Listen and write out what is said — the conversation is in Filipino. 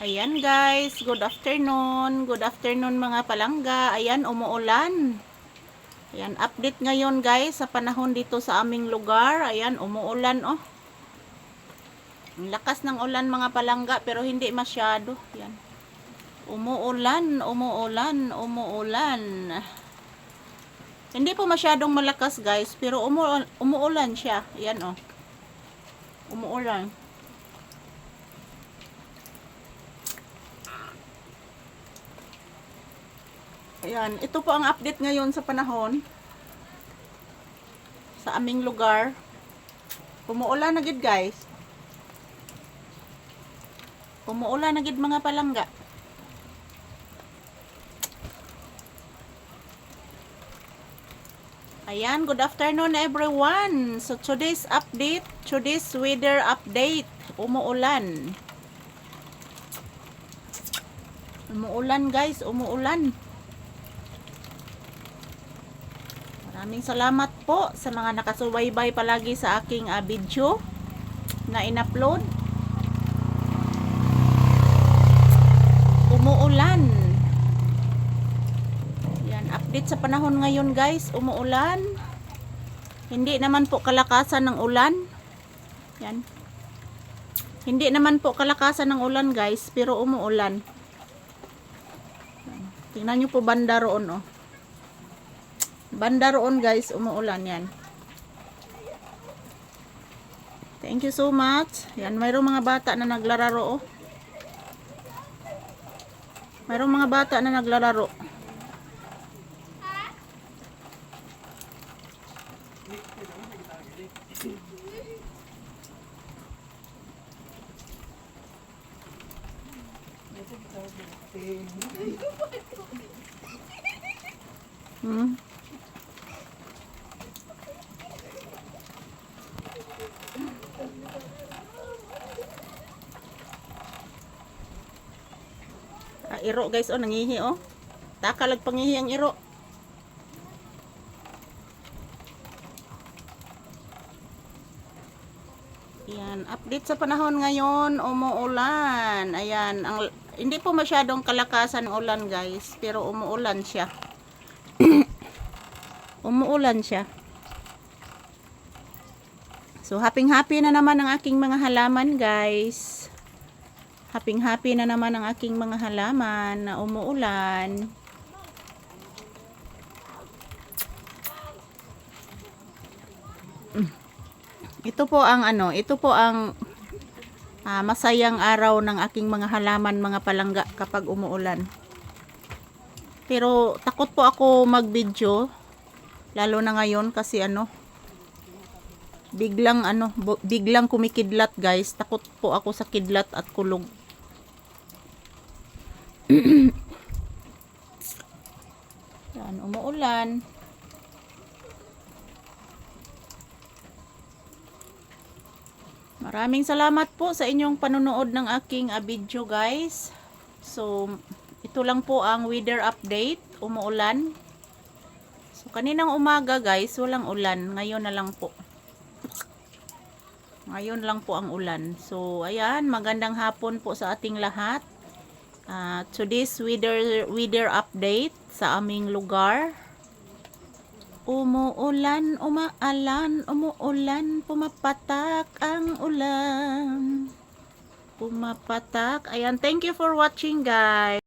Ayan guys, good afternoon. Good afternoon mga palangga. Ayan, umuulan. Ayan, update ngayon guys sa panahon dito sa aming lugar. Ayan, umuulan oh. Ang lakas ng ulan mga palangga pero hindi masyado. Ayan. Umuulan, umuulan, umuulan. Hindi po masyadong malakas guys pero umu umuulan siya. Ayan oh. Umuulan. Ayan, ito po ang update ngayon sa panahon sa aming lugar. Umuulan na gid guys. Umuulan na gid mga palangga. Ayan, good afternoon everyone. So today's update, today's weather update, umuulan. Umuulan guys, umuulan. Maraming salamat po sa mga nakasubaybay palagi sa aking ah, video na in-upload. Umuulan. Yan, update sa panahon ngayon guys, umuulan. Hindi naman po kalakasan ng ulan. Yan. Hindi naman po kalakasan ng ulan guys, pero umuulan. Tingnan nyo po banda roon oh. Banda roon guys, umuulan yan. Thank you so much. Yan, mayroong mga bata na naglalaro oh. Mayroong mga bata na naglalaro. Hmm. Iro guys, oh, nangihi, oh. Takalag pangihi ang iro. Yan, update sa panahon ngayon, umuulan. Ayan, ang, hindi po masyadong kalakasan ng ulan guys, pero umuulan siya. umuulan siya. So, happy-happy na naman ang aking mga halaman guys. Happy-happy na naman ang aking mga halaman na umuulan. Mm. Ito po ang ano, ito po ang ah, masayang araw ng aking mga halaman, mga palangga kapag umuulan. Pero takot po ako mag-video lalo na ngayon kasi ano biglang ano biglang kumikidlat guys. Takot po ako sa kidlat at kulog. Yan, umuulan. Maraming salamat po sa inyong panonood ng aking ah, video guys. So, ito lang po ang weather update. Umuulan. So, kaninang umaga guys, walang ulan. Ngayon na lang po. Ngayon lang po ang ulan. So, ayan, magandang hapon po sa ating lahat. Uh, today's weather, weather update sa aming lugar. Umuulan, umaalan, umuulan, pumapatak ang ulan. Pumapatak. Ayan, thank you for watching guys.